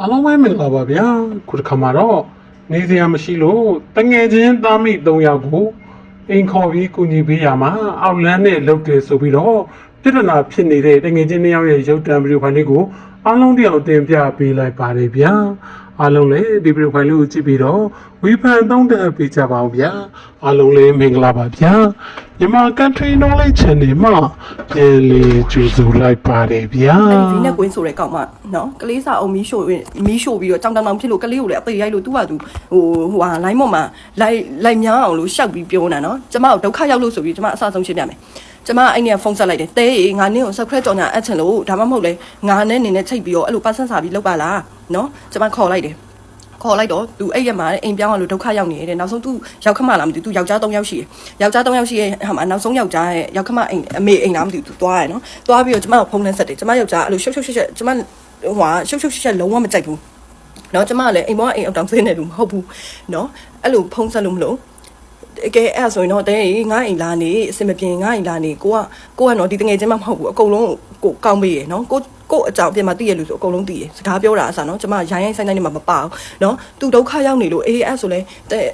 အားလုံးပဲမင်္ဂလာပါဗျာခုတစ်ခါမှာတော့နေစရာမရှိလို့တငယ်ချင်းသားမိ၃ယောက်ကိုအိမ်ခေါ်ပြီးကူညီပေးရမှာအောက်လန်းနဲ့လုပ်တယ်ဆိုပြီးတော့ပြဿနာဖြစ်နေတဲ့တငယ်ချင်း၂ယောက်ရဲ့ရုပ်တံဗီဒီယိုဖိုင်လေးကိုအားလုံးတရားတင်ပြပေးလိုက်ပါတယ်ဗျာ အားလုံးလည်းဒီဗီဒီယိုဖိုင်လေးကိုကြည့်ပြီးတော့ဝီဖန်သုံးသပ်ပေးကြပါဦးဗျာအားလုံးလည်းမင်္ဂလာပါဗျာမြန်မာ country knowledge channel မှာပြန်လည်ကြိုဆိုလိုက်ပါတယ်ဗျာအဲ့ဒီနဲ့ကွင်းဆိုတဲ့ကောင်မနော်ကလေးစာအုံမီးရှို့မီးရှို့ပြီးတော့ကြောင်တောင်တောင်ဖြစ်လို့ကလေးကိုလည်းအသေးရိုက်လို့သူ့ဟာသူဟိုဟိုဟာလိုင်းမော်မှာလိုက်လိုက်များအောင်လို့ရှောက်ပြီးပြောနေတာနော်ကျမတို့ဒုက္ခရောက်လို့ဆိုပြီးကျမအဆအဆုံးရှင်းပြမယ် ကျမအဲ့နေကဖုန်းဆက်လိုက်တယ်တဲရေငါနင်းကိုဆက်ခရက်ကြော်ညာအပ်ချင်လို့ဒါမှမဟုတ်လေငါနဲ့နေနဲ့ချိတ်ပြီးတော့အဲ့လိုပတ်ဆက်စာပြီးလောက်ပါလားနော်ကျမခေါ်လိုက်တယ်ခေါ်လိုက်တော့သူအဲ့ရက်မှာအိမ်ပြောင်းအောင်လို့ဒုက္ခရောက်နေတယ်နောက်ဆုံးသူရောက်ခမလာမသိဘူးသူယောက်ျား၃ယောက်ရှိတယ်ယောက်ျား၃ယောက်ရှိရဲ့ဟာမှာနောက်ဆုံးယောက်ျားရဲ့ရောက်ခမအိမ်အမေအိမ်လားမသိဘူးသူသွားတယ်နော်သွားပြီးတော့ကျမကိုဖုန်းနဲ့ဆက်တယ်ကျမယောက်ျားအဲ့လိုရှုပ်ရှုပ်ရှက်ရှက်ကျမဟိုဟာရှုပ်ရှုပ်ရှက်ရှက်လုံးဝမကြိုက်ဘူးနော်ကျမကလည်းအိမ်ပေါ်ကအိမ်အောက်တောင်ဆင်းနေလို့မဟုတ်ဘူးနော်အဲ့လိုဖုန်းဆက်လို့မလို့ တကယ်အဲ့ဒါဆိုရင်တော့တဲ့ငါအိမ်လာနေအစင်မပြေငါအိမ်လာနေကိုကကိုကတော့ဒီတငယ်ချင်းမှမဟုတ်ဘူးအကုန်လုံးကိုကောင်းပေးရနော်ကိုကိုအကြောင်းအပြင်မှာတည်ရလို့ဆိုအကုန်လုံးတည်ရစကားပြောတာအစားနော်ကျမရိုင်းရိုင်းဆိုင်ဆိုင်နေမှာမပါဘူးနော်သူဒုက္ခရောက်နေလို့အေးအဲ့ဆိုလဲတဲ့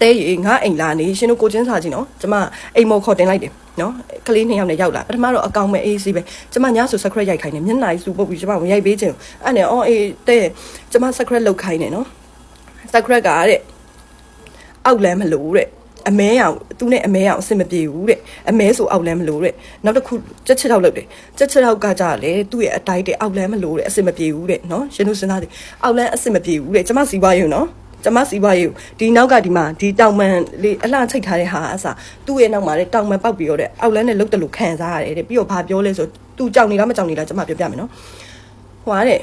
တဲရေငါအိမ်လာနေရှင်တို့ကိုချင်းစာချင်းနော်ကျမအိမ်မော်ခေါ်တင်လိုက်တယ်နော်ကလေးနှစ်ယောက်နဲ့ရောက်လာပထမတော့အကောင်မဲ့အေးစီပဲကျမညဆို secret ရိုက်ခိုင်းတယ်မျက်နှာကြီးစူပုတ်ပြီးကျမဝင်ရိုက်ပေးခြင်းအဲ့နဲ့အော်အေးတဲ့ကျမ secret လောက်ခိုင်းတယ်နော် secret ကတဲ့အောက်လမ်းမလို့တဲ့ အမဲအောင်သူနဲ့အမဲအောင်အဆင်မပြေဘူးတဲ့အမဲဆိုအောက်လမ်းမလို့တဲ့နောက်တစ်ခုချက်ချက်တော့လုပ်တယ်ချက်ချက်တော့ကကြလေသူ့ရဲ့အတိုက်တဲ့အောက်လမ်းမလို့တဲ့အဆင်မပြေဘူးတဲ့နော်ရှင်တို့စဉ်းစားတယ်အောက်လမ်းအဆင်မပြေဘူးတဲ့ကျမစီးပွားရေးနော်ကျမစီးပွားရေးဒီနောက်ကဒီမှာဒီတောင်ပန်လေးအလှချိတ်ထားတဲ့ဟာအစားသူ့ရဲ့နောက်မှာလေတောင်ပန်ပောက်ပြီးတော့တဲ့အောက်လမ်းနဲ့လုတ်တယ်လို့ခံစားရတယ်တဲ့ပြီးတော့ဘာပြောလဲဆိုသူကြောက်နေလားမကြောက်နေလားကျမပြောပြမယ်နော်ဟွာတဲ့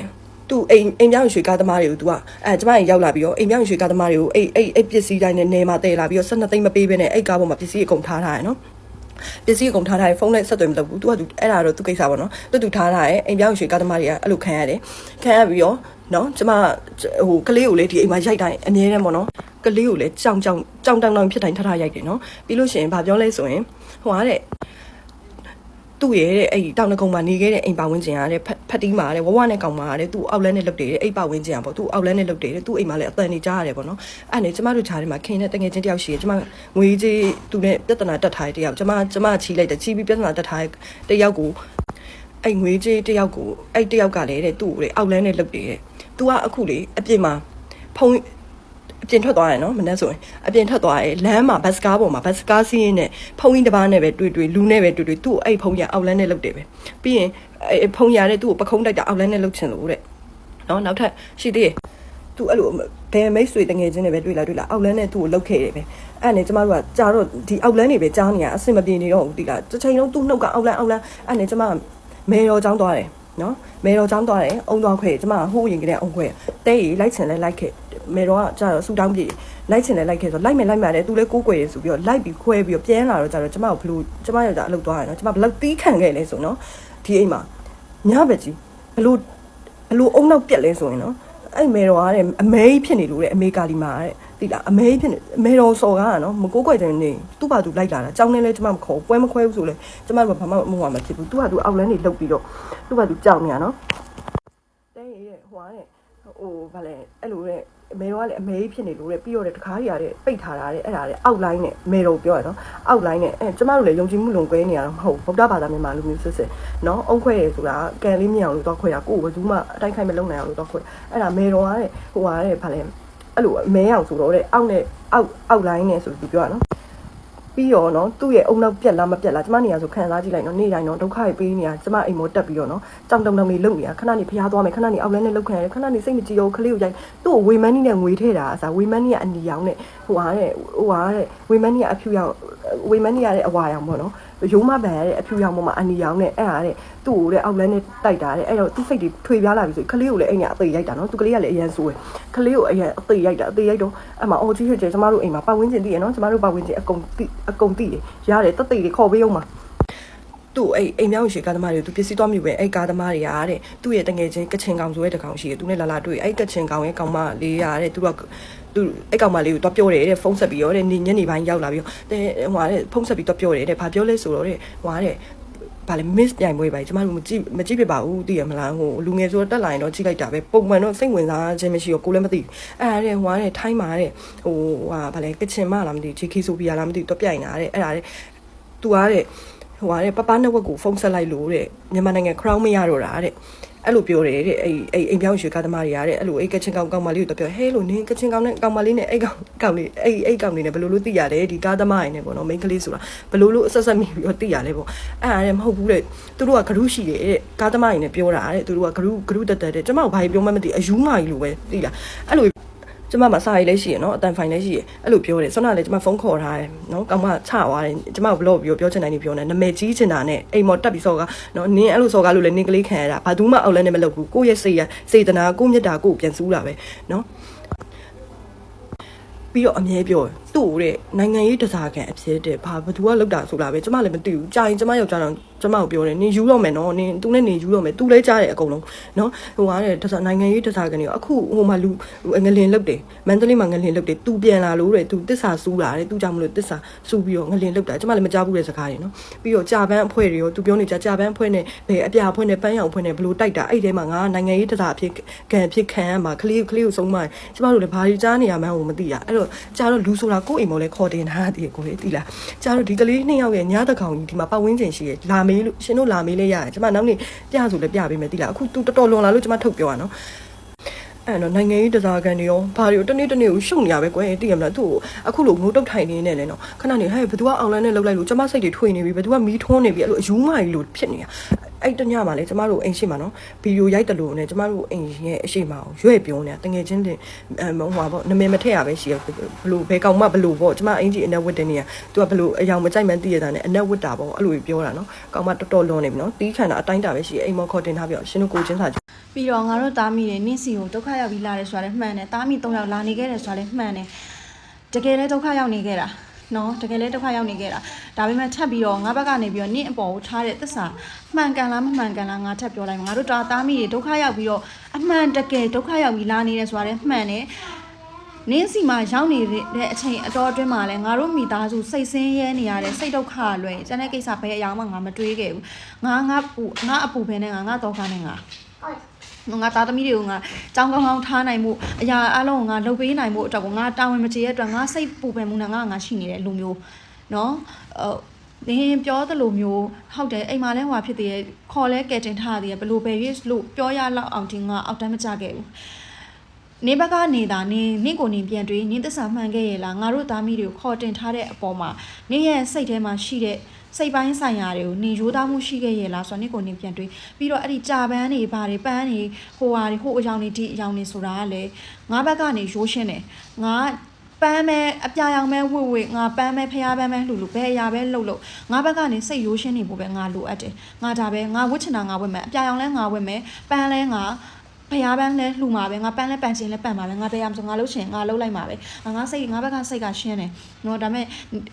သူအိမ်အိမ်ပြောင်းရွှေကားသမားတွေကို तू ကအဲကျမရင်ရောက်လာပြီးတော့အိမ်ပြောင်းရွှေကားသမားတွေကိုအိတ်အိတ်အိတ်ပစ္စည်းတိုင်းနဲ့နေမှာတည်လာပြီးတော့12သိန်းမပေးဘဲနဲ့အိတ်ကားပေါ်မှာပစ္စည်းအကုန်ထားထားရယ်နော်ပစ္စည်းအကုန်ထားထားရယ်ဖုန်းနဲ့ဆက်သွယ်မလုပ်ဘူး तू က तू အဲ့ဒါတော့သူကိစ္စပေါ့နော်သူတူထားထားရယ်အိမ်ပြောင်းရွှေကားသမားတွေကအဲ့လိုခံရတယ်ခံရပြီးတော့နော်ကျမဟိုကလေးကိုလေဒီအိမ်မှာရိုက်တိုင်းအမြဲတမ်းပေါ့နော်ကလေးကိုလည်းကြောင်ကြောင်ကြောင်တောင်တောင်ဖြစ်တိုင်းထထရိုက်တယ်နော်ပြီးလို့ရှိရင်ဗာပြောလဲဆိုရင်ဟိုဟာတဲ့ သူ့ရဲ့တဲ့အဲ့ဒီတောင်တကုံမှာနေခဲ့တဲ့အိမ်ပါဝင်းကျင်ကတဲ့ဖက်ဖက်တီးမှာတဲ့ဝဝနဲ့ကောင်မှာတဲ့သူ့အောက်လန်းနဲ့လုတ်တယ်တဲ့အိမ်ပါဝင်းကျင်ကပေါ့သူ့အောက်လန်းနဲ့လုတ်တယ်တဲ့သူ့အိမ်မှာလည်းအတန်နေကြားရတယ်ပေါ့နော်အဲ့နဲ့ကျမတို့ခြားထဲမှာခင်တဲ့တငယ်ချင်းတယောက်ရှိတယ်ကျမငွေကြီးသူနဲ့ပြဿနာတက်ထားတဲ့တယောက်ကျမကျမချီလိုက်တယ်ချီပြီးပြဿနာတက်ထားတဲ့တယောက်ကိုအဲ့ငွေကြီးတယောက်ကိုအဲ့တယောက်ကလည်းတဲ့သူ့ကိုတဲ့အောက်လန်းနဲ့လုတ်တယ်တဲ့သူကအခုလေအပြင်မှာဖုံး အပြင်ထွက်သွားတယ်နော်မနေ့ဆိုရင်အပြင်ထွက်သွားတယ်လမ်းမှာဘတ်စကားပေါ်မှာဘတ်စကားစီးရင်နဲ့ဖုန်းကြီးတစ်ပါးနဲ့ပဲတွေ့တွေ့လူနဲ့ပဲတွေ့တွေ့သူ့ကိုအဲ့ဖုန်းကြီးအောက်လန်းနဲ့လုတ်တယ်ပဲပြီးရင်အဲ့ဖုန်းရတဲ့သူ့ကိုပခုံးတိုက်တာအောက်လန်းနဲ့လုတ်ချင်လို့တဲ့နော်နောက်ထပ်ရှိသေးတယ်သူအဲ့လိုဘယ်မိတ်ဆွေတငယ်ချင်းတွေပဲတွေ့လာတွေ့လာအောက်လန်းနဲ့သူ့ကိုလုတ်ခဲ့တယ်ပဲအဲ့နဲ့ကျမတို့ကကြာတော့ဒီအောက်လန်းတွေပဲကြားနေရအဆင်မပြေနေတော့ဘူးတိလားတစ်ချိန်လုံးသူ့နှုတ်ကအောက်လန်းအောက်လန်းအဲ့နဲ့ကျမမေရောချောင်းသွားတယ် နော်မေရောချောင်းသွားတယ်အုံသွားခွဲကျမဟိုးရင်ကလေးအုံခွဲတဲရီလိုက်ချင်လဲလိုက်ခဲ့မေရောကကြာတော့ဆူတောင်းပြေလိုက်ချင်လဲလိုက်ခဲ့ဆိုလိုက်မယ်လိုက်မယ်လေသူလဲကိုးကွယ်ရဆိုပြီးတော့လိုက်ပြီးခွဲပြီးတော့ပြန်လာတော့ကြာတော့ကျမကိုဘလို့ကျမယောက်ျားအလုပ်သွားတယ်နော်ကျမဘလို့တီးခံခဲ့လဲဆိုနော်ဒီအိမ်မှာညဘက်ကြီးဘလို့ဘလို့အုံနောက်ပြက်လဲဆိုရင်နော်အဲ့မေရောကတဲ့အမဲကြီးဖြစ်နေလို့တဲ့အမေကာလီမာတဲ့ တိလားအမဲကြီးဖြစ်နေအမေရောစော်ကားကနော်မကိုးကွယ်တဲ့နေသူ့ဘာသူလိုက်လာတာကြောင်းနေလဲကျမမခေါ်ပွဲမခွဲဘူးဆိုလဲကျမတို့ဘာမှမဟုတ်မှာမဖြစ်ဘူးသူ့ဟာသူအောက်လန်းနေလှုပ်ပြီးတော့သူ့ဘာသူကြောက်နေတာနော်တဲရတဲ့ဟိုကတဲ့ဟိုဗာလဲအဲ့လိုတဲ့အမေတော်ကလည်းအမေကြီးဖြစ်နေလို့တဲ့ပြီးတော့တဲ့တကားကြီးရတဲ့ပိတ်ထားတာတဲ့အဲ့ဒါတဲ့အောက်လိုင်းနဲ့အမေတော်ပြောရနော်အောက်လိုင်းနဲ့အဲကျမတို့လည်းယုံကြည်မှုလုံကွဲနေရတော့မဟုတ်ဗုဒ္ဓဘာသာမြန်မာလူမျိုးစစ်စစ်နော်အုံခွဲရဆိုတာကန်လေးမြင်အောင်လို့တော့ခွဲတာကိုယ်ဘယ်သူမှအတိုင်းခိုင်မလုံနိုင်အောင်လို့တော့ခွဲအဲ့ဒါမေတော်ကတဲ့ဟိုကတဲ့ဗာလဲ အဲ့လိုအမဲအောင်ဆိုတော့တဲ့အောက်နဲ့အောက်အောက်လိုင်းနဲ့ဆိုပြီးပြောရနော်ပြီးတော့နော်သူ့ရဲ့အုံနောက်ပြက်လားမပြက်လားကျမနေရဆိုခံစားကြည့်လိုက်နော်နေ့တိုင်းနော်ဒုက္ခတွေပေးနေရကျမအိမ်မောတက်ပြီးတော့နော်ကြောင်တုံတုံလေးလုံနေရခဏနေဖျားသွားမယ်ခဏနေအောက်လဲနဲ့လုံခံရတယ်ခဏနေစိတ်မကြည်တော့ခလေးကိုရိုက်သူ့ကိုဝေမန်းနီနဲ့ငွေထည့်တာအစားဝေမန်းနီကအနီရောင်နဲ့ဟိုဟာတဲ့ဟိုဟာတဲ့ဝေမန်းနီကအဖြူရောင်ဝေမန်းနီကတဲ့အဝါရောင်ပေါ့နော် ရိုးမပန်ရတဲ့အဖြူရောင်ပေါ်မှာအနီရောင်နဲ့အဲ့ဒါတဲ့သူ့ကိုတဲ့အောက်လဲနဲ့တိုက်တာတဲ့အဲ့တော့သူ့စိတ်တွေထွေပြားလာပြီဆိုခလေးကိုလည်းအိမ်ကအသေးရိုက်တာနော်သူကလေးကလည်းအရန်ဆိုးတယ်ခလေးကိုအရန်အသေးရိုက်တာအသေးရိုက်တော့အဲ့မှာအော်ကြီးဟစ်ကျကျမတို့အိမ်မှာပတ်ဝန်းကျင်တည်ရနော်ကျမတို့ပတ်ဝန်းကျင်အကုန်တိအကုန်တိတယ်ရတယ်တက်တိတွေခေါ်ပေးအောင်ပါသူ့အဲ့အိမ်မြောင်းရွှေကားသမားတွေကိုသူပစ္စည်းသွားမြူပဲအဲ့ကားသမားတွေကတဲ့သူ့ရဲ့တငယ်ချင်းကချင်ကောင်ဆိုတဲ့တကောင်ရှိတယ်သူနဲ့လာလာတွေ့အဲ့ကချင်ကောင်ရဲ့ကောင်မလေးရတဲ့သူက သူအဲ့ကောင်မလေးကိုတော့ပြောတယ်တဲ့ဖုန်းဆက်ပြီးရောတဲ့ညနေပိုင်းရောက်လာပြီးတော့တဲ့ဟိုဟာတဲ့ဖုန်းဆက်ပြီးတော့ပြောတယ်တဲ့ဘာပြောလဲဆိုတော့တဲ့ဟိုဟာတဲ့ဗာလေ miss ပြိုင်ပွဲပါကျမတို့မကြည့်မကြည့်ဖြစ်ပါဘူးသိရမလားဟိုလူငယ်ဆိုတော့တက်လာရင်တော့ကြည့်လိုက်တာပဲပုံမှန်တော့စိတ်ဝင်စားခြင်းမရှိတော့ကိုလည်းမသိဘူးအဲ့ဒါတဲ့ဟိုကတဲ့ထိုင်းမှာတဲ့ဟိုဟာဗာလေကချင်မလားမသိဘူး JK ဆိုပြီးရလားမသိဘူးတော့ပြိုင်တာတဲ့အဲ့ဒါတဲ့သူကတဲ့ဟိုကတဲ့ပပနက်ဝက်ကိုဖုန်းဆက်လိုက်လို့တဲ့မြန်မာနိုင်ငံ crown မရတော့တာတဲ့ အဲ့လိုပြောတယ်တဲ့အဲ့အဲ့အိမ်ပြောင်းရွှေကားသမားတွေကတဲ့အဲ့လိုအဲ့ကချင်ကောင်ကောင်မလေးကိုတော့ပြောဟဲလို့နင်းကချင်ကောင်နဲ့ကောင်မလေးနဲ့အဲ့ကောင်ကောင်လေးအဲ့အဲ့ကောင်လေးနဲ့ဘယ်လိုလုပ်သိရလဲဒီကားသမားရင်းနဲ့ပေါ့နော်မိန်းကလေးဆိုတာဘယ်လိုလုပ်အဆက်ဆက်မိပြီးတော့သိရလဲပေါ့အဲ့ဒါလည်းမဟုတ်ဘူးတဲ့သူတို့ကဂရုရှိတယ်တဲ့ကားသမားရင်းနဲ့ပြောတာတဲ့သူတို့ကဂရုဂရုတက်တက်တဲ့ကျမကဘာပြောမှမသိအယူမာကြီးလိုပဲသိလားအဲ့လို ကျမမှာစာရေးလည်းရှိရနော်အတန်ဖိုင်လည်းရှိရအဲ့လိုပြောတယ်ဆွမ်းနာလည်းကျမဖုန်းခေါ်ထားတယ်နော်ကောင်မချသွားတယ်ကျမဘလော့ပြီးပြောချင်တယ်နေပြောနေနာမည်ကြီးချင်တာနဲ့အိမ်မော်တက်ပြီးစော်ကနော်နင်းအဲ့လိုစော်ကလို့လည်းနင်းကလေးခံရတာဘာသူမှအောက်လဲနဲ့မလုပ်ဘူးကိုယ့်ရဲ့စိတ်ရစေတနာကိုယ့်မြတ်တာကိုယ့်ပြန်စူးတာပဲနော်ပြီးတော့အမြဲပြောတယ်သူ့ကိုတဲ့နိုင်ငံရေးတစားခံအဖြစ်တဲ့ဘာဘသူကလောက်တာဆိုလားပဲကျမလည်းမသိဘူးကြာရင်ကျမယောက်ျားတော့ကျမကိုပြောတယ်နင်ယူတော့မယ်နော်နင်သူနဲ့နေယူတော့မယ်သူလည်းကြားတယ်အကုန်လုံးနော်ဟိုကတဲ့တစားနိုင်ငံရေးတစားခံတွေအခုဟိုမှာလူငလင်လုတ်တယ်မန္တလေးမှာငလင်လုတ်တယ်သူပြန်လာလို့တဲ့သူတစ္ဆာစူးတာတဲ့သူကြောင့်မလို့တစ္ဆာစူးပြီးတော့ငလင်လုတ်တာကျမလည်းမကြားဘူးတဲ့စကားတွေနော်ပြီးတော့ကြာပန်းအဖွဲ့တွေရောသူပြောနေကြကြာပန်းအဖွဲ့နဲ့ဘယ်အပြာအဖွဲ့နဲ့ပန်းရောင်အဖွဲ့နဲ့ဘလို့တိုက်တာအဲ့ဒီထဲမှာငါနိုင်ငံရေးတစားအဖြစ်ခံအဖြစ်ခံရမှာကလေးကလေးကိုဆုံးမကျမတို့လည်းဘာတွေကြားနေရမှန်းကိုမသိရအဲ့တော့ကြာတော့လူဆိုတာကိုယ့်အိမ်မော်လဲခေါ်တင်တာတည်းကိုလေသိလားကြာတော့ဒီကလေးနှစ်ယောက်ရဲ့ညတကောင်ကြီးဒီမှာပတ်ဝန်းကျင်ရှိရဲ့လာမေးလို့ရှင်တို့လာမေးလဲရတယ်ကျမနောက်နေ့ပြဆိုလဲပြပေးမယ်သိလားအခု तू တော်တော်လွန်လာလို့ကျမထုတ်ပြောရနော်အဲ့တော့နိုင်ငံရေးတစားကန်တွေရောဘာတွေရောတနေ့တနေ့ကိုရှုပ်နေရပဲကွယ်သိရမလားသူ့ကိုအခုလိုငိုတုတ်ထိုင်နေနေလဲနော်ခဏနေဟဲ့ဘသူကအောင်လန်းနဲ့လောက်လိုက်လို့ကျမစိတ်တွေထွေနေပြီဘသူကမီးထွန်းနေပြီအဲ့လိုအယူမကြီးလို့ဖြစ်နေတာ အဲ့တညမှာလေကျမတို့အိမ်ရှိမှာနော်ဗီဒီယိုရိုက်တယ်လို့နဲ့ကျမတို့အိမ်ရဲ့အရှိမအောင်ရွဲ့ပြောနေတာတငယ်ချင်းတင်အမဟိုပါပေါ့နမည်မထည့်ရပဲရှိရဘလို့ဘယ်ကောင်မှဘလို့ပေါ့ကျမအင်ကြီးအနက်ဝတ်တယ်နေရသူကဘလို့အယောင်မကြိုက်မှန်းသိရတာနဲ့အနက်ဝတ်တာပေါ့အဲ့လိုပြောတာနော်ကောင်မတော်တော်လွန်နေပြီနော်တီးခံတာအတိုင်းတာပဲရှိအိမ်မော်ခေါ်တင်ထားပြီးတော့ရှင်တို့ကိုချင်းစာပြီးတော့ငါတို့သားမိတွေနင့်စီကိုဒုက္ခရောက်ပြီးလာတယ်ဆိုတာလည်းမှန်တယ်သားမိ၃ယောက်လာနေခဲ့တယ်ဆိုတာလည်းမှန်တယ်တကယ်လည်းဒုက္ခရောက်နေခဲ့တာ နော်တကယ်လည်းဒုက္ခရောက်နေခဲ့တာဒါပေမဲ့ထပ်ပြီးတော့ငါဘက်ကနေပြီးတော့နင့်အပေါ်ကိုထားတဲ့သစ္စာမှန်ကန်လားမမှန်ကန်လားငါထပ်ပြောလိုက်မယ်ငါတို့သားမိတွေဒုက္ခရောက်ပြီးတော့အမှန်တကယ်ဒုက္ခရောက်ပြီးလာနေတယ်ဆိုတာလည်းမှန်တယ်နင်းစီမှာရောက်နေတဲ့အချိန်အတော်အတွင်းမှာလဲငါတို့မိသားစုစိတ်ဆင်းရဲနေရတဲ့စိတ်ဒုက္ခလွယ်ကျန်တဲ့ကိစ္စဘယ်အရာမှငါမတွေးခဲ့ဘူးငါငါပူငါအပူပဲနဲ့ငါငါတော့ခါနဲ့ငါ ငါသားသမီးတွေကိုငါကြောင်းကောင်းကောင်းထားနိုင်မှုအရာအလုံးငါလုပ်ပေးနိုင်မှုအတွက်ကိုငါတာဝန်မကျေရအတွက်ငါစိတ်ပူပန်မှုနဲ့ငါငါရှိနေတဲ့လူမျိုးနော်အဲနင်ပြောသလိုမျိုးဟုတ်တယ်အိမ်မှာလဲဟွာဖြစ်သေးရခေါ်လဲကဲတင်ထားသေးရဘလို့ပဲရွေ့လို့ပြောရလောက်အောင်ဒီငါအောက်တန်းမကြခဲ့ဘူး နေဘက်ကနေသာနေနင့်ကိုနင်ပြန်တွေးနင်းသစ္စာမှန်ခဲ့ရဲ့လားငါတို့သားမီးတွေကိုခေါ်တင်ထားတဲ့အပေါ်မှာနင်းရဲ့စိတ်ထဲမှာရှိတဲ့စိတ်ပိုင်းဆိုင်ရာတွေကိုနေရိုးသားမှုရှိခဲ့ရဲ့လားဆိုတော့နင့်ကိုနင်ပြန်တွေးပြီးတော့အဲ့ဒီကြာပန်းတွေဘာတွေပန်းတွေဟိုဟာတွေဟိုအယောင်တွေဒီအယောင်တွေဆိုတာကလည်းငါဘက်ကနေရိုးရှင်းတယ်ငါပန်းမဲအပြာရောင်မဲဝှေ့ဝှေ့ငါပန်းမဲဖျားပန်းမဲလှူလှူဘယ်အရာပဲလှုပ်လှုပ်ငါဘက်ကနေစိတ်ရိုးရှင်းနေဖို့ပဲငါလိုအပ်တယ်ငါဒါပဲငါဝတ်ချင်တာငါဝတ်မယ်အပြာရောင်လဲငါဝတ်မယ်ပန်းလဲငါ ဖျားပန်းလဲလှူမှာပဲငါပန်းလဲပန်ချင်လဲပန်မှာပဲငါတရားမဆိုငါလှုပ်ချင်ငါလှုပ်လိုက်မှာပဲငါစိတ်ငါဘက်ကစိတ်ကရှင်းတယ်နော်ဒါပေမဲ့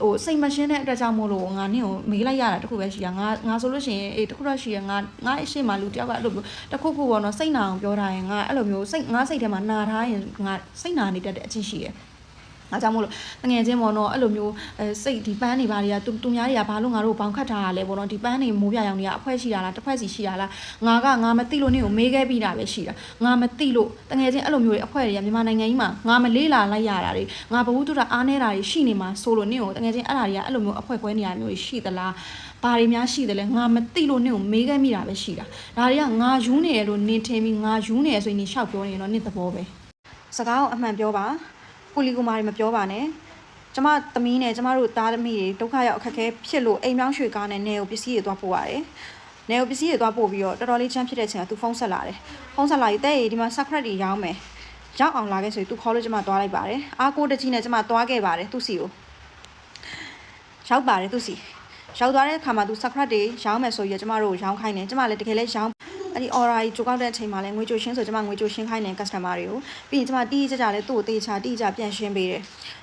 ဟိုစိတ်မရှင်းတဲ့အတွက်ကြောင့်မို့လို့ငါနင့်ကိုမေးလိုက်ရတာတခုပဲရှိတာငါငါဆိုလို့ရှိရင်အေးတခုတော့ရှိရငါငါအရှိမလူတယောက်ကအဲ့လိုမျိုးတခုခုပေါ့နော်စိတ်နာအောင်ပြောတာရင်ငါအဲ့လိုမျိုးစိတ်ငါစိတ်ထဲမှာနာထားရင်ငါစိတ်နာနေတတ်တဲ့အချင်းရှိတ ယ်အားကြောင့်မို့လို့တငယ်ချင်းပေါ့နော်အဲ့လိုမျိုးအဲစိတ်ဒီပန်းတွေဘာတွေကသူသူများတွေကဘာလို့ငါတို့ဘောင်ခတ်ထားရလဲပေါ့နော်ဒီပန်းတွေမိုးပြရောင်တွေကအဖွဲရှိတာလားတစ်ဖွဲ့စီရှိတာလားငါကငါမသိလို့နင့်ကိုမေးခဲ့ပြီးတာပဲရှိတာငါမသိလို့တငယ်ချင်းအဲ့လိုမျိုးတွေအဖွဲတွေကမြန်မာနိုင်ငံကြီးမှာငါမလေးလာလိုက်ရတာတွေငါဘဝတုဒ္ဒအားနေတာတွေရှိနေမှာဆိုလို့နင့်ကိုတငယ်ချင်းအဲ့ဒါတွေကအဲ့လိုမျိုးအဖွဲကွဲနေရမျိုးတွေရှိသလားဘာတွေများရှိတယ်လဲငါမသိလို့နင့်ကိုမေးခဲ့မိတာပဲရှိတာဒါတွေကငါယူနေရလို့နင်ထင်ပြီးငါယူနေရဆိုရင်နင်ရှောက်ပြောနေရင်တော့နင့်သဘောပဲစကားကိုအမှန်ပြောပါ ကိုလီကိုမာတွေမပြောပါနဲ့ကျမသမီးနဲ့ကျမတို့သားသမီးတွေဒုက္ခရောက်အခက်အခဲဖြစ်လို့အိမ်ပြောင်းရွှေ့ကားနဲ့နေကိုပစ္စည်းတွေသွားပို့ရတယ်နေကိုပစ္စည်းတွေသွားပို့ပြီးတော့တော်တော်လေးချမ်းဖြစ်တဲ့အချိန်ကသူဖုန်းဆက်လာတယ်ဖုန်းဆက်လာပြီးတဲ့ဒီမှာ secret တွေရောင်းမယ်ရောက်အောင်လာခဲ့ဆိုပြီးသူခေါ်လို့ကျမသွားလိုက်ပါတယ်အားကိုတကြီးနဲ့ကျမသွားခဲ့ပါတယ်သူ့စီကိုရောက်ပါတယ်သူ့စီရောက်သွားတဲ့အခါမှာသူ secret တွေရောင်းမယ်ဆိုပြီးကျမတို့ကိုရောင်းခိုင်းတယ်ကျမလည်းတကယ်လည်းရောင်း အဲ့ဒီ aura ကြီးကြိုကောက်တဲ့အချိန်မှာလည်းငွေကြိုရှင်းဆိုကျမငွေကြိုရှင်းခိုင်းတယ် customer တွေကိုပြီးရင်ကျမတီးကြကြလည်းသူ့ကိုတေချာတီးကြပြန်ရှင်းပေးတယ်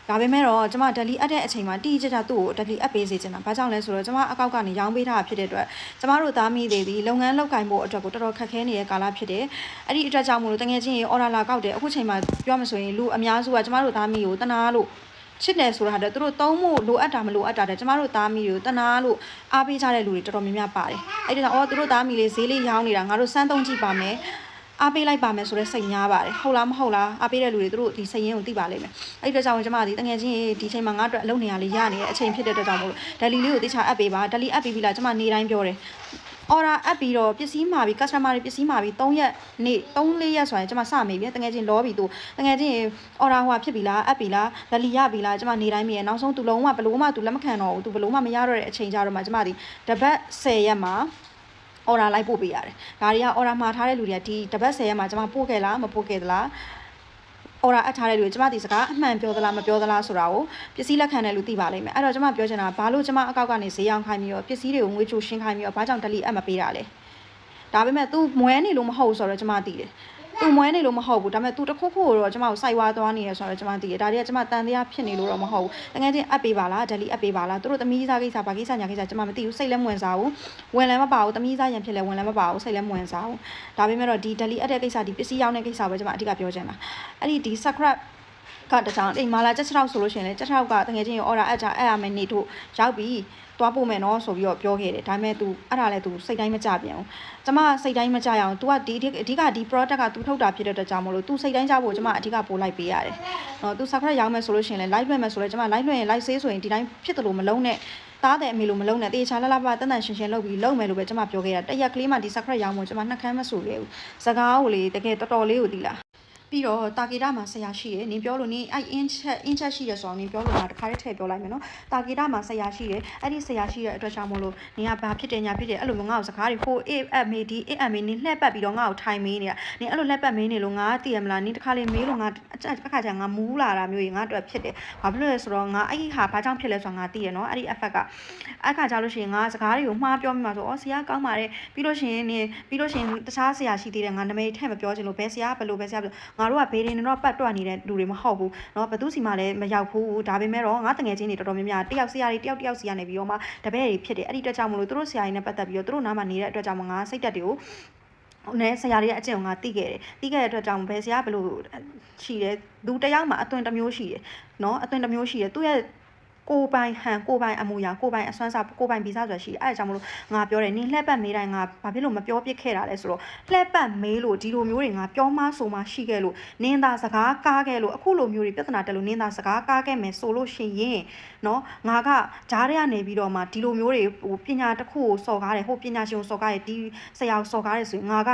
ဒါပေမဲ့တော့ကျမ daily အပ်တဲ့အချိန်မှာတီးကြကြသူ့ကို daily အပ်ပေးစေချင်တာဘာကြောင့်လဲဆိုတော့ကျမအကောက်ကနေရောင်းပေးထားတာဖြစ်တဲ့အတွက်ကျမတို့သားမိတွေဒီလုပ်ငန်းလုပ်ကိုင်ဖို့အတွက်ကိုတော်တော်ခက်ခဲနေတဲ့ကာလဖြစ်တယ်အဲ့ဒီအတွက်ကြောင့်မို့လို့တကယ်ချင်းရေ order လာကောက်တယ်အခုချိန်မှာပြောမှဆိုရင်လူအများစုကကျမတို့သားမိကိုတနာလို့ ချစ်တယ်ဆိုတာတဲ့သူတို့သုံးဖို့လိုအပ်တာမလိုအပ်တာတဲ့ကျမတို့သားမီးတွေကိုတနာလို့အားပေးကြတဲ့လူတွေတော်တော်များများပါတယ်အဲ့ဒါကြောင့်အော်သူတို့သားမီးလေးဈေးလေးရောင်းနေတာငါတို့စမ်းသုံးကြည့်ပါမယ်အားပေးလိုက်ပါမယ်ဆိုတော့စိတ်များပါတယ်ဟုတ်လားမဟုတ်လားအားပေးတဲ့လူတွေသူတို့ဒီစိတ်ရင်းကိုသိပါလိမ့်မယ်အဲ့ဒီအတွက်ကြောင့်ကျမဒီတငယ်ချင်းရေဒီချိန်မှာငါအတွက်အလုပ်နေရလေးရနေတဲ့အချိန်ဖြစ်တဲ့အတွက်ကြောင့်မို့လို့ဒလီလေးကိုတိချာအပ်ပေးပါဒလီအပ်ပေးပြီလားကျမနေတိုင်းပြောတယ် order အပ်ပြီးတော့ပစ္စည်းမှာပြီး customer တွေပစ္စည်းမှာပြီး3ရက်နေ့3 4ရက်ဆိုရင်ကျွန်မစမေးပြီတကယ်ချင်းလောပြီးသူတကယ်ချင်း order ဟိုဖြစ်ပြီလားအပ်ပြီလားဗလီရပြီလားကျွန်မနေတိုင်းမြင်နောက်ဆုံးသူလုံးဝဘလို့မှသူလက်မခံတော့ဘူးသူဘလို့မှမရတော့တဲ့အချိန်ကြတော့မှကျွန်မဒီတပတ်10ရက်မှာ order လိုက်ပို့ပေးရတယ်ဒါတွေက order မှာထားတဲ့လူတွေကဒီတပတ်10ရက်မှာကျွန်မပို့ခဲ့လားမပို့ခဲ့သလား order အပ်ထားတဲ့လူတွေကျမဒီစကားအမှန်ပြောသလားမပြောသလားဆိုတာကိုပစ္စည်းလက်ခံတဲ့လူသိပါလိမ့်မယ်အဲ့တော့ကျမပြောချင်တာကဘာလို့ကျမအကောက်ကနေဈေးရောက်ခိုင်းပြီးတော့ပစ္စည်းတွေကိုငွေချိုရှင်းခိုင်းပြီးတော့ဘာကြောင့်ဒလီအပ်မပေးတာလဲဒါပေမဲ့ तू မွဲနေလို့မဟုတ်ဘူးဆိုတော့ကျမသိတယ် तू မွဲနေလို့မဟုတ်ဘူးဒါပေမဲ့ तू တစ်ခုခုကိုတော့ကျမကိုစိုက်ဝါသွားနေရဆိုတော့ကျမသိတယ်ဒါတွေကကျမတန်တရားဖြစ်နေလို့တော့မဟုတ်ဘူးတကယ်ချင်းအပ်ပေးပါလားဒလီအပ်ပေးပါလားသူတို့သမီးစားကိစ္စဘာကိစ္စညာကိစ္စကျမမသိဘူးစိတ်လည်းမဝင်စားဘူးဝင်လည်းမပါဘူးသမီးစားရန်ဖြစ်လည်းဝင်လည်းမပါဘူးစိတ်လည်းမဝင်စားဘူးဒါပေမဲ့တော့ဒီဒလီအပ်တဲ့ကိစ္စဒီပစ္စည်းရောက်တဲ့ကိစ္စပဲကျမအဓိကပြောချင်တာအဲ့ဒီဒီ scrap ကတကြောင်အိမ်မာလာချက်ချောက်ဆိုလို့ရှိရင်လည်းချက်ချောက်ကတကယ်ချင်း order အပ်ကြအဲ့ရမယ်နေတို့ရောက်ပြီးသွားပို့မယ်နော်ဆိုပြီးတော့ပြောခဲ့တယ်ဒါပေမဲ့ तू အဲ့ဒါလည်း तू စိတ်တိုင်းမကြပြန်ဘူးကျမစိတ်တိုင်းမကြရအောင် तू ကဒီအဓိကဒီ product က तू ထုတ်တာဖြစ်တဲ့အတွက်ကြောင့်မလို့ तू စိတ်တိုင်းကြဖို့ကျမအဓိကပို့လိုက်ပေးရတယ်နော် तू စခရက်ရောက်မယ်ဆိုလို့ရှိရင်လည်း live လွှင့်မယ်ဆိုလည်းကျမ live လွှင့်ရင် live ဆေးဆိုရင်ဒီတိုင်းဖြစ်တယ်လို့မလုံးနဲ့တားတဲ့အမေလိုမလုံးနဲ့တေချာလလပတန်တန်ရှင်ရှင်လုပ်ပြီးလုပ်မယ်လို့ပဲကျမပြောခဲ့တာတရက်ကလေးမှဒီစခရက်ရောက်မှကျမနှက်ခမ်းမဆူခဲ့ဘူးစကားကိုလေတကယ်တော်တော်လေးကိုဒီလား ပြီးတော့တာကေတာမှာဆရာရှိရယ်နင်ပြောလို့နင်အဲ့ in chat in chat ရှိရယ်ဆိုတော့နင်ပြောလို့ငါတခါတည်းထည့်ပြောလိုက်မယ်နော်တာကေတာမှာဆရာရှိရယ်အဲ့ဒီဆရာရှိရတဲ့အတွက်ကြောင့်မို့လို့နင်ကဘာဖြစ်တယ်ညာဖြစ်တယ်အဲ့လိုမျိုးငါ့ကိုစကားတွေဟို a at me d a at me နင်လှည့်ပတ်ပြီးတော့ငါ့ကိုထိုင်မေးနေတာနင်အဲ့လိုလှည့်ပတ်မေးနေလို့ငါသိရမလားနင်တခါလေးမေးလို့ငါအခါကျငါမူးလာတာမျိုးကြီးငါအတွက်ဖြစ်တယ်ဘာဖြစ်လို့လဲဆိုတော့ငါအဲ့ဒီဟာဘာကြောင့်ဖြစ်လဲဆိုတာငါသိရနော်အဲ့ဒီ effect ကအခါကျလို့ရှိရင်ငါစကားတွေကိုမှားပြောမိမှာဆိုဩဆရာကောင်းပါတယ်ပြီးလို့ရှိရင်နင်ပြီးလို့ရှိရင်တခြားဆရာရှိသေးတယ်ငါနာမည်ထည့်မပြောချင်လို့ဘယ်ဆရာဘယ်လိုပဲဆရာဘယ်လိုငါတို့ကဘေးရင်တော့ပတ်တွက်နေတဲ့လူတွေမဟုတ်ဘူးเนาะဘသူစီမှလည်းမရောက်ဘူးဒါပေမဲ့တော့ငါတငယ်ချင်းတွေတော်တော်များများတယောက်ဆရာတွေတယောက်တယောက်စီကနေပြီးတော့မှတပည့်တွေဖြစ်တယ်အဲ့ဒီအတွက်ကြောင့်မလို့သူတို့ဆရာတွေနဲ့ပတ်သက်ပြီးတော့သူတို့နားမှာနေတဲ့အတွက်ကြောင့်မငါစိတ်တက်တွေကိုဟိုနဲ့ဆရာတွေရဲ့အကျင့်ကိုငါသိခဲ့တယ်သိခဲ့တဲ့အတွက်ကြောင့်ဘယ်ဆရာဘယ်လိုရှိတယ်လူတစ်ယောက်မှာအသွင်တစ်မျိုးရှိတယ်เนาะအသွင်တစ်မျိုးရှိတယ်သူ့ရဲ့ ကိုပိုင်ဟန်ကိုပိုင်အမူအရာကိုပိုင်အစွမ်းစားကိုပိုင်ဗီဇဆိုရှိအဲ့ဒါကြောင့်မလို့ငါပြောတယ်နင်းလှက်ပတ်မေးတိုင်းငါဘာဖြစ်လို့မပြောပြစ်ခဲ့တာလဲဆိုတော့လှက်ပတ်မေးလို့ဒီလိုမျိုးတွေငါပြောမှဆိုမှရှိခဲ့လို့နင်းသာစကားကားခဲ့လို့အခုလိုမျိုးတွေပြဿနာတက်လို့နင်းသာစကားကားခဲ့မယ်ဆိုလို့ရှိရင်နော်ငါကဂျားတွေကနေပြီးတော့မှဒီလိုမျိုးတွေဟိုပညာတစ်ခုကိုစော်ကားတယ်ဟိုပညာရှင်ကိုစော်ကားတယ်ဒီဆရာကိုစော်ကားတယ်ဆိုရင်ငါက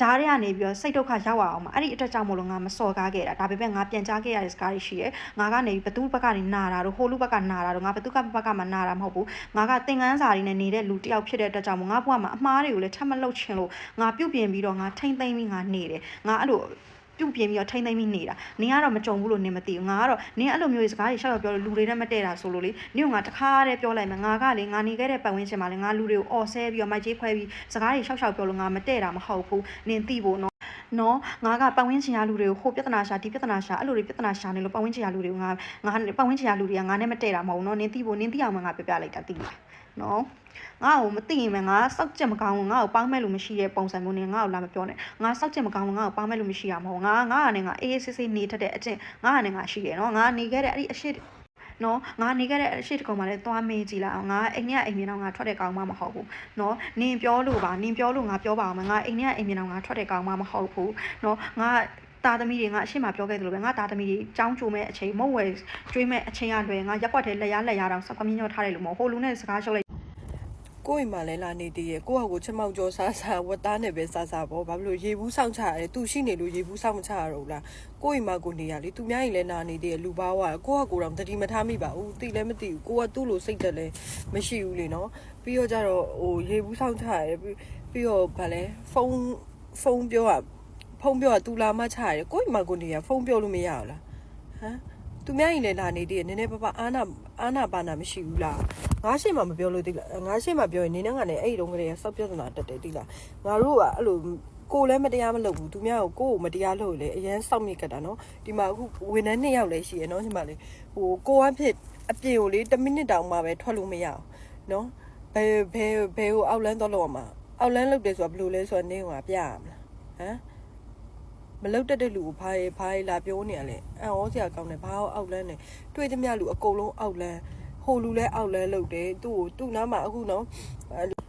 ဂျားတွေကနေပြီးတော့စိတ်ဒုက္ခရောက်အောင်မှာအဲ့ဒီအတွက်ကြောင့်မလို့ငါမစော်ကားခဲ့တာဒါပေမဲ့ငါပြန်ကြားခဲ့ရတဲ့စကားတွေရှိရဲငါကနေဘသူဘက်ကနေနာတာတို့ဟိုလူဘက်ကနာတာတို့ငါဘသူကဘက်ကမှနာတာမဟုတ်ဘူးငါကသင်ငန်းစာတွေနဲ့နေတဲ့လူတစ်ယောက်ဖြစ်တဲ့အတွက်ကြောင့်မို့ငါဘဝမှာအမှားတွေကိုလည်းထပ်မလုပ်ချင်လို့ငါပြုတ်ပြင်ပြီးတော့ငါထိမ့်သိမ့်ပြီးငါနေတယ်ငါအဲ့လို ပြုတ်ပြင်းပြီးတော့ထိမ့်သိမ့်ပြီးနေတာနင်ကတော့မကြုံဘူးလို့နင်မသိဘူးငါကတော့နင်အဲ့လိုမျိုးစကားတွေရှောက်ပြောလို့လူတွေနဲ့မတည့်တာဆိုလို့လေနင်ကငါတခါတည်းပြောလိုက်မယ်ငါကလေငါနေခဲ့တဲ့ပတ်ဝန်းကျင်မှာလေငါလူတွေကိုအော်ဆဲပြီးတော့မိုက်ကြီးခွဲပြီးစကားတွေရှောက်ရှောက်ပြောလို့ငါမတည့်တာမဟုတ်ဘူးနင်သိဖို့နော် နော်ငါကပတ်ဝန်းကျင်ရလူတွေကိုဟိုပြဿနာရှာဒီပြဿနာရှာအဲ့လိုတွေပြဿနာရှာနေလို့ပတ်ဝန်းကျင်ရလူတွေကိုငါငါပတ်ဝန်းကျင်ရလူတွေကငါနဲ့မတည့်တာမဟုတ်ဘူးနော်နင်းသိဖို့နင်းသိအောင်မှငါပြပြလိုက်တာသိလားနော်ငါ့ကိုမသိရင်ပဲငါစောက်ချက်မကောင်းဘူးငါ့ကိုပေါင်းမဲ့လို့မရှိတဲ့ပုံစံမျိုးနဲ့ငါ့ကိုလာမပြောနဲ့ငါစောက်ချက်မကောင်းဘူးငါ့ကိုပေါင်းမဲ့လို့မရှိရမဟုတ်ငါငါကနေငါအေးအေးဆေးဆေးနေတတ်တဲ့အကျင့်ငါကနေငါရှိတယ်နော်ငါနေခဲ့တဲ့အဲ့ဒီအရှိ နော်ငါနေခဲ့တဲ့အရှိတကောင်မှလည်းသွားမေးကြည့်လိုက်အောင်ငါအိမ်ထဲကအိမ်မြေတော့ငါထွက်တဲ့ကောင်မှမဟုတ်ဘူးနော်နင်ပြောလို့ပါနင်ပြောလို့ငါပြောပါအောင်ငါအိမ်ထဲကအိမ်မြေတော့ငါထွက်တဲ့ကောင်မှမဟုတ်ဘူးနော်ငါသားသမီးတွေငါအရှိမပြောခဲ့သလိုပဲငါသားသမီးတွေចောင်းချိုမဲ့အချိန်မုတ်ဝဲကျွေးမဲ့အချိန်ရလွယ်ငါရက်ွက်ထဲလက်ရလက်ရတောင်စကွမ်းမြင့်ထားတယ်လို့မဟုတ်ဟိုလူနဲ့စကားရှုပ်လို က်ကိုယ့်အိမ်မှာလဲလာနေတည်ရကိုယ့်ဟာကိုချက်မောက်ကြောစားစားဝတ်သားနဲ့ပဲစားစားပေါ့ဘာဖြစ်လို့ရေဘူးစောင့်ချရတယ်သူရှိနေလို့ရေဘူးစောင့်မချရတော့ဘူးလားကိုယ့်အိမ်မှာကိုနေရလေသူများရင်လဲနာနေတည်ရလူပါဝါကိုယ့်ဟာကိုယ်တော့တတိမထားမိပါဘူးတိလည်းမသိဘူးကိုကသူ့လိုစိတ်တက်လဲမရှိဘူးလေနော်ပြီးတော့ကြတော့ဟိုရေဘူးစောင့်ချရတယ်ပြီးပြီးတော့ဗာလဲဖုန်းဖုန်းပြောရဖုန်းပြောရသူလာမှချရတယ်ကိုယ့်အိမ်မှာကိုနေရဖုန်းပြောလို့မရဘူးလားဟမ် သူများရင်လည်းလာနေတည်ရနည်းနည်းပါးပါးအာနာအာနာပါနာမရှိဘူးလားငါးရှင်းမှမပြောလို့တိလားငါးရှင်းမှပြောရင်နင်းနဲ့ငါနဲ့အဲ့ဒီတုန်းကလေးဆောက်ပြဿနာတက်တယ်တိလားငါတို့ကအဲ့လိုကိုလည်းမတရားမလုပ်ဘူးသူများကိုကိုကိုမတရားလုပ်လေအရန်စောက်မြစ်ကတာနော်ဒီမှာအခုဝန်ထမ်းနှစ်ယောက်လည်းရှိရနော်ညီမလေးဟိုကိုကဖြစ်အပြင်ကိုလေ1မိနစ်တောင်မှပဲထွက်လို့မရအောင်နော်ဘယ်ဘယ်ဘယ်ကိုအောက်လန်းတော့လို့ရမှာအောက်လန်းလုပ်တယ်ဆိုတာဘယ်လိုလဲဆိုတော့နင်းကပြရမလားဟမ် မလောက်တတ်တဲ့လူကိုဘာရဲဘာရဲလာပြောနေရလဲအံ့ဩစရာကောင်းတယ်ဘာအောင်အောက်လန်းနေတွေ့သမျှလူအကုန်လုံးအောက်လန်းဟိုလူလဲအောက်လန်းလုပ်တယ်သူ့ကိုသူ့နားမှာအခုနော်အဲ့လို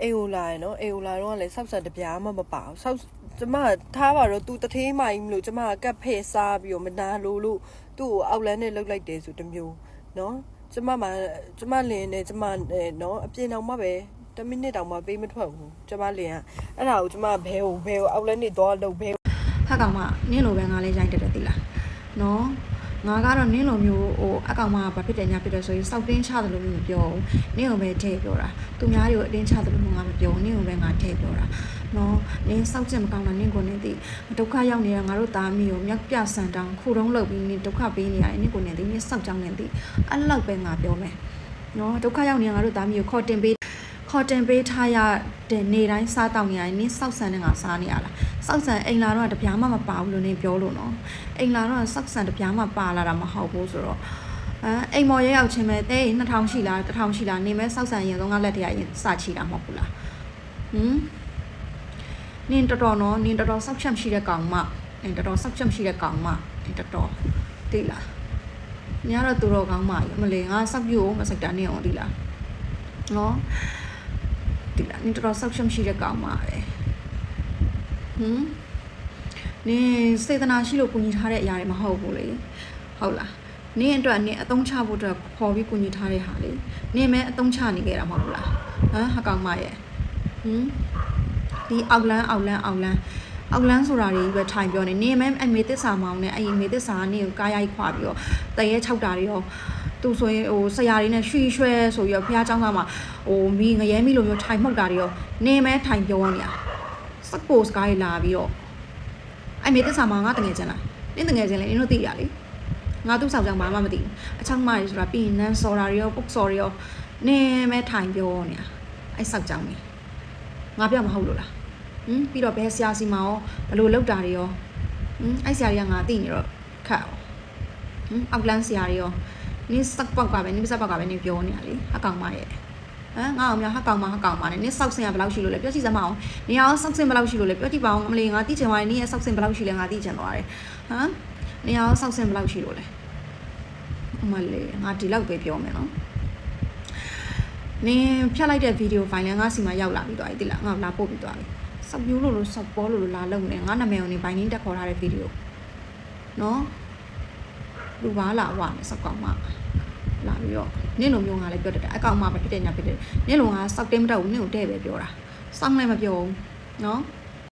အေယိုလာရယ်နော်အေယိုလာတော့လည်းဆောက်ဆက်တပြားမှမပါဘူးဆောက်ကျမထားပါတော့ तू တထေးမိုင်းမလို့ကျမကတ်ဖဲ့စားပြီးတော့မနာလို့လို့သူ့ကိုအောက်လန်းနဲ့လှုပ်လိုက်တယ်ဆိုတမျိုးနော်ကျမမှာကျမလင်းနေကျမနော်အပြင်တောင်မှပဲ10မိနစ်တောင်မှပေးမထွက်ဘူးကျမလင်းကအဲ့ဒါကိုကျမဘဲကိုဘဲကိုအောက်လန်းနေတော့လှုပ်ဘဲဟာ ကောင်မနင်းလိုပဲငါလည်းရိုက်တက်တယ်သိလားနော်ငါကတော့နင်းလိုမျိုးဟိုအကောင်မဘာဖြစ်တယ်ညာဖြစ်တယ်ဆိုရင်စောက်တင်းချတယ်လို့မျိုးမပြောဘူးနင်းကိုပဲထည့်ပြောတာသူများတွေကိုအတင်းချတယ်လို့မျိုးငါမပြောဘူးနင်းကိုပဲငါထည့်ပြောတာနော်နင်းစောက်ကျင်မကောင်းတာနင်းကိုနေသိဒုက္ခရောက်နေတာငါတို့သားမီးကိုမြတ်ပြဆန်တောင်းခုတုံးလုပ်ပြီးနင်းဒုက္ခပေးနေရတယ်နင်းကိုနေသိနင်းစောက်ကြောင်းနေသိအဲ့လောက်ပဲငါပြောမယ်နော်ဒုက္ခရောက်နေတာငါတို့သားမီးကိုခေါ်တင်ပေးခေါ်တင်ပေးထားရတဲ့နေတိုင်းစားတောက်နေရတယ်နင်းစောက်ဆန်နဲ့ငါစားနေရလား စောက်ဆန်အိမ်လာတော့တပြားမှမပါဘူးလို့နင်းပြောလို့နော်အိမ်လာတော့စောက်ဆန်တပြားမှပါလာတာမဟုတ်ဘူးဆိုတော့အဲအိမ်မော်ရဲရောက်ချင်းပဲတဲ့2000ရှိလား1000ရှိလားနေမဲစောက်ဆန်ရင်တော့ငါလက်တရရင်စချီတာမဟုတ်ဘူးလားဟမ်နင်းတော်တော်နော်နင်းတော်တော်စောက်ချက်ရှိတဲ့ကောင်မနင်းတော်တော်စောက်ချက်ရှိတဲ့ကောင်မနင်းတော်တော်သိလားညတော့သူတော်ကောင်းမကြီးမလေးငါစောက်ပြို့မစက်တာနေအောင်သိလားနော်ဒီလားနင်တော်တော်ဆောက်ရှုံရှိတဲ့ကောင်ပါပဲ ဟမ်နင်စေတနာရှိလို့ကူညီထားတဲ့အရာတွေမဟုတ်ဘူးလေဟုတ်လားနင်အတွက်နင်အသုံးချဖို့အတွက်ခေါ်ပြီးကူညီထားတဲ့ဟာလေနင်မဲအသုံးချနေခဲ့တာမဟုတ်ဘူးလားဟမ်ဟာကောင်မရဲ့ဟမ်ဒီအောက်လန်းအောက်လန်းအောက်လန်းအောက်လန်းဆိုတာတွေပဲထိုင်ပြောနေနင်မဲအမေသစ္စာမောင်းနဲ့အမေသစ္စာကနင်ကိုကားရိုက်ခွာပြီးတော့တရဲ၆တာတွေရောသူဆိုရင်ဟိုဆရာတွေနဲ့ရွှီရွှဲဆိုပြီးတော့ဘုရားကျောင်းသားမှာဟိုမိငရဲမိလိုမျိုးထိုင်မှုတ်တာတွေရောနင်မဲထိုင်ပြောနေရ စက်ပို့စကားတွေလာပြီးတော့အမေသစ္စာမောင်းငါတငယ်ချင်းလားနင်တငယ်ချင်းလေနင်တို့သိရလေငါသူ့ဆောင်ကြောင်ဘာမှမသိဘူးအချောင်းမကြီးဆိုတာပြီးရင်နန်းစော်တာတွေရောပုတ်စော်တွေရောနင်မဲထိုင်ပြောနေတာအဲ့ဆောက်ကြောင်နေငါပြောမဟုတ်လို့လားဟမ်ပြီးတော့ဘယ်ဆရာစီမရောဘလို့လောက်တာတွေရောဟမ်အဲ့ဆရာတွေကငါသိနေတော့ခတ်အောင်ဟမ်အောက်လန်းဆရာတွေရောနင်းစက်ပေါက်ကပဲနင်းစက်ပေါက်ကပဲနင်းပြောနေရလေအကောင်မရဲ့ ဟမ်ငါအောင်များဟကောင်မဟကောင်မနဲ့နင်းစောက်စင်ကဘယ်လောက်ရှိလို့လဲပြောကြည့်စမ်းမအောင်နင်ရောစောက်စင်ဘယ်လောက်ရှိလို့လဲပြောကြည့်ပါအောင်အမလေးငါသိချင်သွားတယ်နင်းရဲ့စောက်စင်ဘယ်လောက်ရှိလဲငါသိချင်သွားတယ်ဟမ်နင်ရောစောက်စင်ဘယ်လောက်ရှိလို့လဲအမလေးငါဒီလောက်ပဲပြောမယ်နော်နင်ဖြတ်လိုက်တဲ့ဗီဒီယိုဖိုင်လည်းငါစီမှာရောက်လာပြီးသွားပြီတိလားငါလာပို့ပြီးသွားပြီစောက်ပြူးလို့လို့စောက်ပေါ်လို့လို့လာလုံနေငါနာမည်ကိုနေဘိုင်နင်းတက်ခေါ်ထားတဲ့ဗီဒီယိုနော်လူပါလာဝါနဲ့စောက်ကောင်မ လာပြီးတော့နင့်လိုမျိုးငါလည်းပြောတတ်တယ်အကောင်မပဲဖြစ်တဲ့ညာဖြစ်တယ်နင့်လိုငါစောက်တင်းမတော့ဘူးနင့်ကိုတဲ့ပဲပြောတာစောင်းလည်းမပြောဘူးနော်